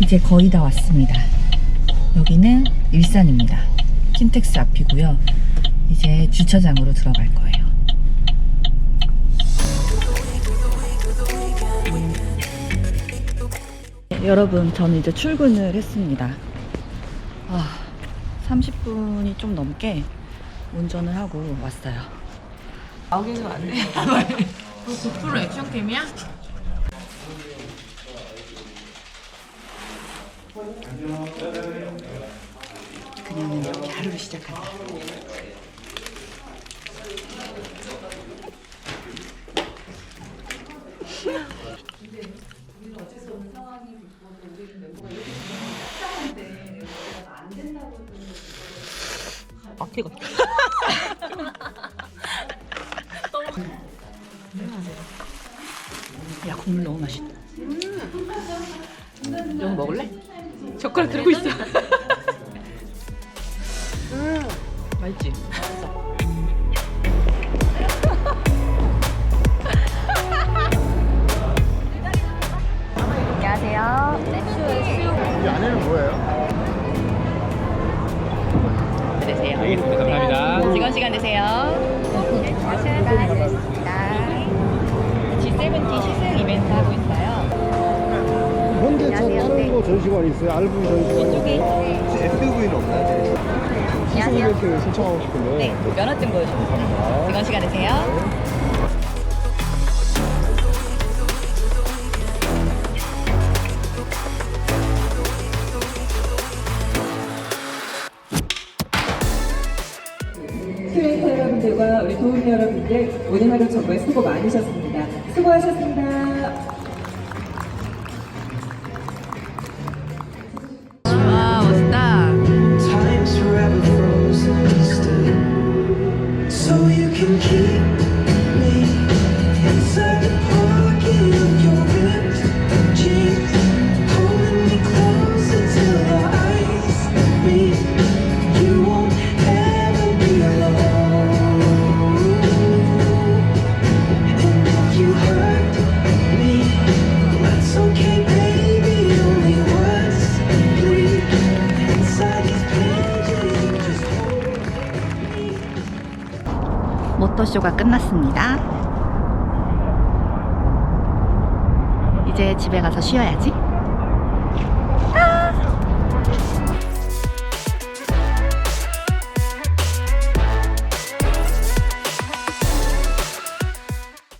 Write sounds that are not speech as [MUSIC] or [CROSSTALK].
이제 거의 다 왔습니다. 여기는 일산입니다. 킨텍스 앞이고요. 이제 주차장으로 들어갈 거예요. 네, 여러분, 저는 이제 출근을 했습니다. 아, 30분이 좀 넘게 운전을 하고 왔어요. 나오기는 안 돼. 고프로 액션캠이야? 그녀는 이렇게 하루를 시작한다. 막히가. [LAUGHS] [LAUGHS] 야, 국물 너무 맛있다. 이거 먹을래? 젓가락 들고 있어. [LAUGHS] 맛있지? 안녕하세요. 이 안에는 뭐예요? 되세요. 현대차 다른 거 전시관 있어요? 알부 전시관 이쪽에 혹시 SUV는 없나요? 시승 이벤트 신청하고 싶은데 네, 면허증 보여주세요. 감사합니다 직원 시간 되세요. 큐레이터 여러분들과 우리 도우미 여러분들 오늘 하루 정말 수고 많으셨습니다. 수고하셨습니다. 모터쇼가 끝났습니다. 이제 집에 가서 쉬어야지.